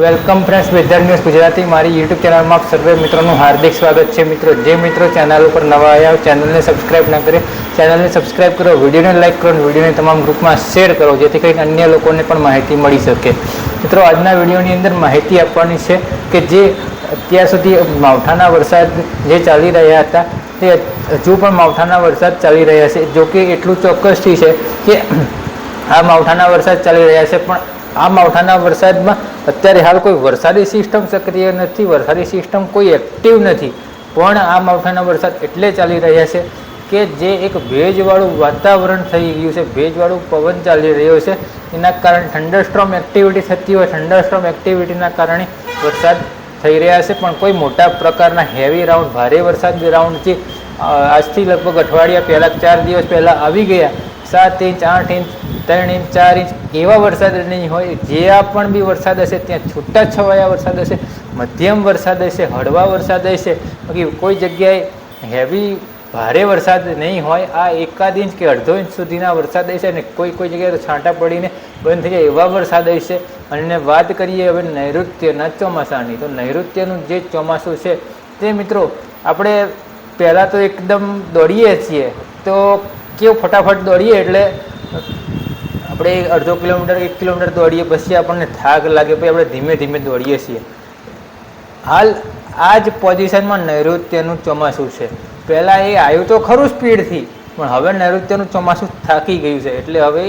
Welcome friends weather news Gujarati મારી YouTube ચેનલમાં સર્વે મિત્રોનું હાર્દિક સ્વાગત છે મિત્રો. જે મિત્રો ચેનલ ઉપર નવા આવ્યા ચેનલને સબસ્ક્રાઇબ ના કરે ચેનલને સબસ્ક્રાઇબ કરો વિડીયોને લાઇક કરો વિડીયોને તમામ ગ્રુપમાં શેર કરો, જેથી કરીને અન્ય લોકોને પણ માહિતી મળી શકે. મિત્રો, આજના વિડીયોની અંદર માહિતી આપવાની છે કે જે અત્યાર સુધી માવઠાના વરસાદ જે ચાલી રહ્યા હતા, તે હજુ પણ માવઠાના વરસાદ ચાલી રહ્યા છે. જો કે એટલું ચોક્કસથી છે કે આ માવઠાના વરસાદ ચાલી રહ્યા છે, પણ આ માવઠાના વરસાદમાં અત્યારે હાલ કોઈ વરસાદી સિસ્ટમ સક્રિય નથી, વરસાદી સિસ્ટમ કોઈ એક્ટિવ નથી. પણ આ માવઠાના વરસાદ એટલે ચાલી રહ્યા છે કે જે એક ભેજવાળું વાતાવરણ થઈ ગયું છે, ભેજવાળું પવન ચાલી રહ્યો છે. એના કારણે થંડરસ્ટ્રોમ એક્ટિવિટી થતી હોય થંડરસ્ટ્રોમ એક્ટિવિટીના કારણે વરસાદ થઈ રહ્યા છે. પણ કોઈ મોટા પ્રકારના હેવી રાઉન્ડ ભારે વરસાદ રાઉન્ડથી આજથી લગભગ અઠવાડિયા પહેલાં, ચાર દિવસ પહેલાં આવી ગયા સાત ઇંચ આઠ ઇંચ, ત્રણ ઇંચ, ચાર ઇંચ એવા વરસાદ નહીં હોય જ્યાં પણ બી વરસાદ હશે, ત્યાં છૂટા છવાયા વરસાદ હશે, મધ્યમ વરસાદ હશે, હળવા વરસાદ હશે, બાકી કોઈ જગ્યાએ હેવી ભારે વરસાદ નહીં હોય, આ એકાદ ઇંચ કે અડધો ઇંચ સુધીના વરસાદ હશે અને કોઈ કોઈ જગ્યાએ તો છાંટા પડીને બંધ થઈ જાય એવા વરસાદ હશે. અને વાત કરીએ હવે નૈઋત્યના ચોમાસાની, તો નૈઋત્યનું જે ચોમાસું છે, તે મિત્રો, આપણે પહેલાં તો એકદમ દોડીએ છીએ, તો કેવું ફટાફટ દોડીએ એટલે આપણે અડધો કિલોમીટર, એક કિલોમીટર દોડીએ પછી આપણને થાક લાગે, પછી આપણે ધીમે ધીમે દોડીએ છીએ. હાલ આ જ પોઝિશનમાં નૈઋત્યનું ચોમાસું છે. પહેલાં એ આવ્યું તો ખરું સ્પીડથી, પણ હવે નૈઋત્યનું ચોમાસું થાકી ગયું છે. એટલે હવે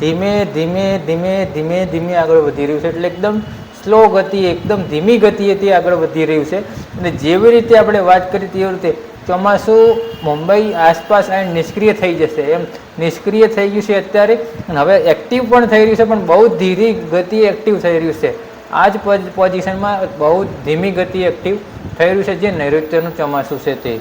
ધીમે ધીમે ધીમે ધીમે ધીમે આગળ વધી રહ્યું છે. એટલે એકદમ સ્લો ગતિ એકદમ ધીમી ગતિએ તે આગળ વધી રહ્યું છે. અને જેવી રીતે આપણે વાત કરી તેવી રીતે ચોમાસું મુંબઈ આસપાસ આવીને નિષ્ક્રિય થઈ જશે. એમ નિષ્ક્રિય થઈ ગયું છે અત્યારે હવે એક્ટિવ પણ થઈ રહ્યું છે, પણ બહુ ધીરી ગતિ એક્ટિવ થઈ રહ્યું છે. આ જ પોઝિશનમાં બહુ ધીમી ગતિ એક્ટિવ થઈ રહ્યું છે જે નૈઋત્યનું ચોમાસું છે તે.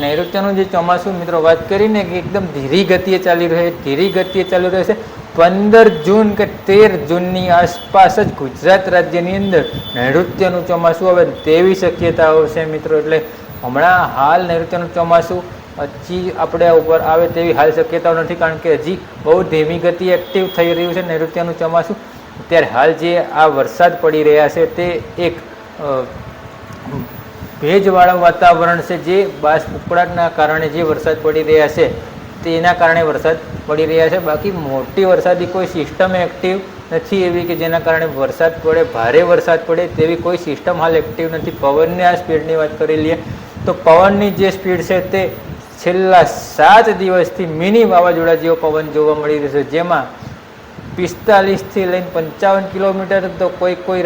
નૈઋત્યનું જે ચોમાસું મિત્રો વાત કરીને કે એકદમ ધીરી ગતિએ ચાલી રહે, ધીરી ગતિએ ચાલી રહ્યું છે. પંદર જૂન કે તેર જૂનની આસપાસ જ ગુજરાત રાજ્યની અંદર નૈઋત્યનું ચોમાસું આવે તેવી શક્યતાઓ છે મિત્રો, એટલે હમણાં હાલ નૈઋત્યનું ચોમાસું હજી આપણે ઉપર આવે તેવી હાલ શક્યતાઓ નથી, કારણ કે હજી બહુ ધીમી ગતિ એક્ટિવ થઈ રહ્યું છે નૈઋત્યનું ચોમાસું. અત્યારે હાલ જે આ વરસાદ પડી રહ્યા છે તે એક ભેજવાળું ભેજવાળા વાતાવરણ છે જે બાસ ઉકળાટના કારણે જે વરસાદ પડી રહ્યા છે તેના કારણે વરસાદ પડી રહ્યા છે. બાકી મોટી વરસાદી કોઈ સિસ્ટમ એક્ટિવ નથી એવી કે જેના કારણે વરસાદ પડે, ભારે વરસાદ પડે તેવી કોઈ સિસ્ટમ હાલ એક્ટિવ નથી. પવનની આ સ્પીડની વાત કરી લઈએ તો પવનની જે સ્પીડ છે તે છેલ્લા સાત દિવસથી મિની વાવાઝોડા જેવો પવન જોવા મળી રહ્યો છે. જેમાં પિસ્તાલીસથી લઈને પંચાવન કિલોમીટર તો કોઈ કોઈ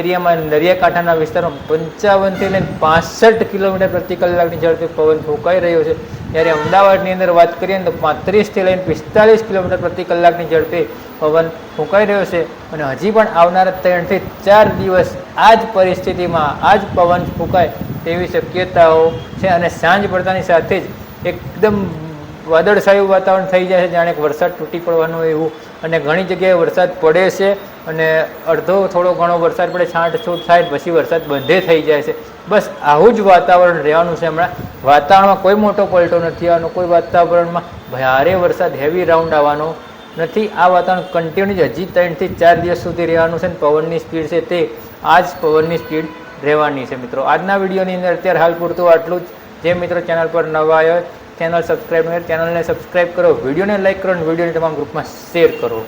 એરિયામાં દરિયાકાંઠાના વિસ્તારમાં પંચાવનથી લઈને પાસઠ કિલોમીટર પ્રતિ કલાકની ઝડપે પવન ફૂંકાઈ રહ્યો છે. જ્યારે અમદાવાદની અંદર વાત કરીએ તો પાંત્રીસથી લઈને પિસ્તાલીસ કિલોમીટર પ્રતિ કલાકની ઝડપે પવન ફૂંકાઈ રહ્યો છે. અને હજી પણ આવનારા ત્રણથી ચાર દિવસ આ જ પરિસ્થિતિમાં આ જ પવન ફૂંકાય તેવી શક્યતાઓ છે અને સાંજ પડતાની સાથે જ એકદમ વાદળછાયું વાતાવરણ થઈ જાય છે, જાણે વરસાદ તૂટી પડવાનો એવું. અને ઘણી જગ્યાએ વરસાદ પડે છે અને અડધો થોડો ઘણો વરસાદ પડે, છાંટ છૂટ થાય પછી વરસાદ બંધે થઈ જાય છે. બસ આવું જ વાતાવરણ રહેવાનું છે હમણાં. વાતાવરણમાં કોઈ મોટો પલટો નથી આવવાનો, કોઈ વાતાવરણમાં ભારે વરસાદ હેવી રાઉન્ડ આવવાનો નથી. આ વાતાવરણ કન્ટિન્યુ હજી ત્રણથી ચાર દિવસ સુધી રહેવાનું છે અને પવનની સ્પીડ છે તે. આ જ પવનની સ્પીડ રહેવાની છે મિત્રો. આજના વિડીયોની અંદર અત્યારે હાલ પૂરતું આટલું જ. જે મિત્રો ચેનલ પર નવા આવ્યો ચેનલ સબસ્ક્રાઈબ ચેનલને સબસ્ક્રાઈબ કરો, વિડીયોને લાઈક કરો અને વિડીયોને તમામ ગ્રુપમાં શેર કરો.